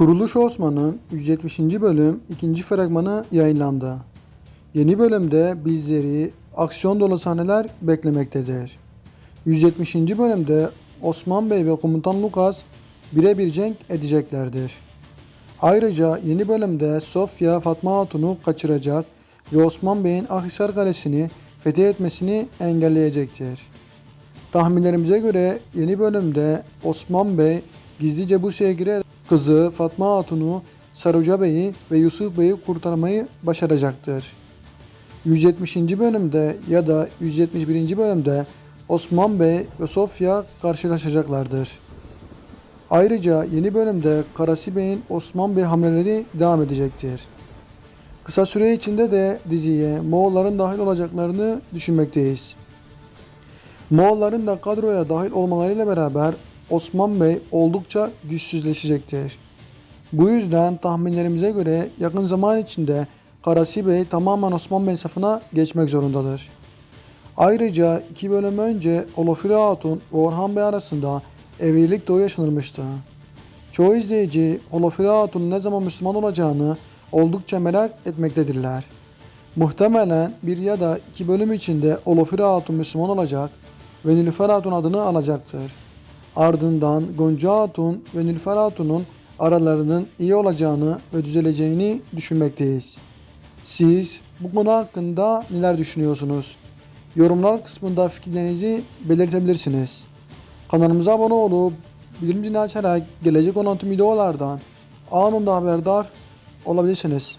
Kuruluş Osman'ın 170. bölüm 2. fragmanı yayınlandı. Yeni bölümde bizleri aksiyon dolu sahneler beklemektedir. 170. bölümde Osman Bey ve Komutan Lukas birebir cenk edeceklerdir. Ayrıca yeni bölümde Sofya Fatma Hatun'u kaçıracak ve Osman Bey'in Akhisar Kalesi'ni fethetmesini engelleyecektir. Tahminlerimize göre yeni bölümde Osman Bey gizlice Bursa'ya girerek kızı Fatma Hatun'u Saruca Bey'i ve Yusuf Bey'i kurtarmayı başaracaktır. 170. bölümde ya da 171. bölümde Osman Bey ve Sofya karşılaşacaklardır. Ayrıca yeni bölümde Karasi Bey'in Osman Bey hamleleri devam edecektir. Kısa süre içinde de diziye Moğolların dahil olacaklarını düşünmekteyiz. Moğolların da kadroya dahil olmalarıyla beraber Osman Bey oldukça güçsüzleşecektir. Bu yüzden tahminlerimize göre yakın zaman içinde Karasi Bey tamamen Osman Bey safına geçmek zorundadır. Ayrıca iki bölüm önce Olofire Hatun ve Orhan Bey arasında evlilik doğu yaşanılmıştı. Çoğu izleyici Olofire Hatun'un ne zaman Müslüman olacağını oldukça merak etmektedirler. Muhtemelen bir ya da iki bölüm içinde Olofire Hatun Müslüman olacak ve Nilüfer Hatun adını alacaktır. Ardından Gonca Hatun ve Nilüfer Hatun'un aralarının iyi olacağını ve düzeleceğini düşünmekteyiz. Siz bu konu hakkında neler düşünüyorsunuz? Yorumlar kısmında fikirlerinizi belirtebilirsiniz. Kanalımıza abone olup bildirim açarak gelecek olan tüm videolardan anında haberdar olabilirsiniz.